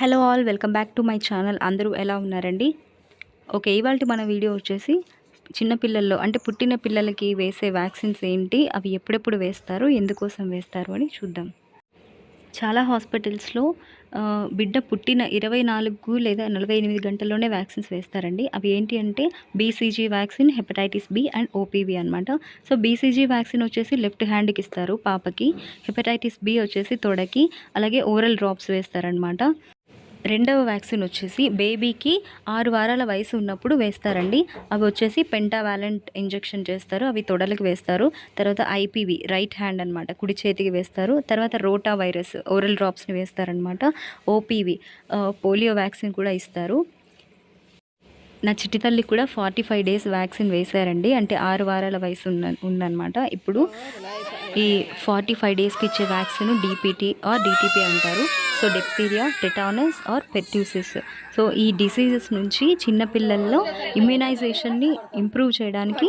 Hello all welcome back to my channel. అందరూ ఎలా ఉన్నారండి? ఓకే ఇవాళ మన వీడియో వచ్చేసి చిన్న పిల్లల్లో అంటే పుట్టిన పిల్లలకి వేసే వ్యాక్సిన్స్ ఏంటి అవి ఎప్పుడెప్పుడు వేస్తారు ఎందుకోసం వేస్తారు అని చూద్దాం. చాలా హాస్పిటల్స్లో బిడ్డ పుట్టిన ఇరవై నాలుగు లేదా నలభై ఎనిమిది గంటల్లోనే వ్యాక్సిన్స్ వేస్తారండి. అవి ఏంటి అంటే BCG vaccine hepatitis B and OPV అనమాట సో బీసీజీ వ్యాక్సిన్ వచ్చేసి లెఫ్ట్ హ్యాండ్కి ఇస్తారు పాపకి. హెపటైటిస్ బి వచ్చేసి తొడకి. అలాగే ఓరల్ డ్రాప్స్ వేస్తారనమాట రెండవ వ్యాక్సిన్ వచ్చేసి బేబీకి ఆరు వారాల వయసు ఉన్నప్పుడు వేస్తారండి. అవి వచ్చేసి పెంటావాలెంట్ ఇంజెక్షన్ చేస్తారు. అవి తొడలకు వేస్తారు. తర్వాత ఐపీవి రైట్ హ్యాండ్ అనమాట కుడి చేతికి వేస్తారు. తర్వాత రోటా వైరస్ ఓరల్ డ్రాప్స్ని వేస్తారనమాట ఓపీవి పోలియో వ్యాక్సిన్ కూడా ఇస్తారు. నా చిట్టి తల్లి కూడా ఫార్టీ ఫైవ్ డేస్ వ్యాక్సిన్ వేశారండి. అంటే ఆరు వారాల వయసు ఉన్న ఉందన్నమాట. ఇప్పుడు ఈ ఫార్టీ ఫైవ్ డేస్కి ఇచ్చే వ్యాక్సిన్ డీపీటీ ఆర్ డిటిపి అంటారు. So diphtheria tetanus or pertussis so ఈ డిసీజెస్ నుంచి చిన్నపిల్లల్లో ఇమ్యునైజేషన్ని ఇంప్రూవ్ చేయడానికి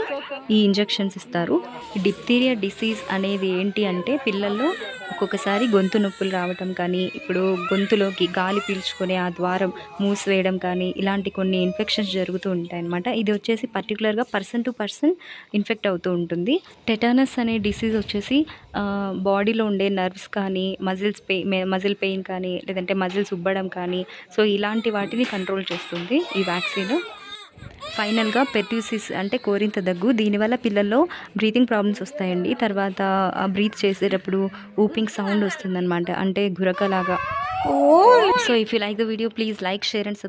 ఈ ఇంజెక్షన్స్ ఇస్తారు. డిప్తీరియా డిసీజ్ అనేది ఏంటి అంటే పిల్లల్లో ఒక్కొక్కసారి గొంతు నొప్పులు రావటం కానీ ఇప్పుడు గొంతులోకి గాలి పీల్చుకునే ఆ ద్వారం మూసివేయడం కానీ ఇలాంటి కొన్ని ఇన్ఫెక్షన్స్ జరుగుతూ ఉంటాయి అన్నమాట ఇది వచ్చేసి పర్టికులర్గా పర్సన్ టు పర్సన్ ఇన్ఫెక్ట్ అవుతూ ఉంటుంది. టెటానస్ అనే డిసీజ్ వచ్చేసి బాడీలో ఉండే నర్వ్స్ కానీ మజిల్స్ పెయిన్ మజిల్ పెయిన్ కానీ లేదంటే మజిల్స్ ఉబ్బడం కానీ సో ఇలాంటి వాటిని కంట్రోల్ చేస్తుంది ఈ వ్యాక్సిన్. ఫైనల్గా పెర్ట్యూసిస్ అంటే కోరింత దగ్గు దీనివల్ల పిల్లల్లో బ్రీతింగ్ ప్రాబ్లమ్స్ వస్తాయండి. తర్వాత బ్రీత్ చేసేటప్పుడు ఊపింగ్ సౌండ్ వస్తుందన్నమాట. అంటే గురకలాగా. So if you like the video please like share and subscribe.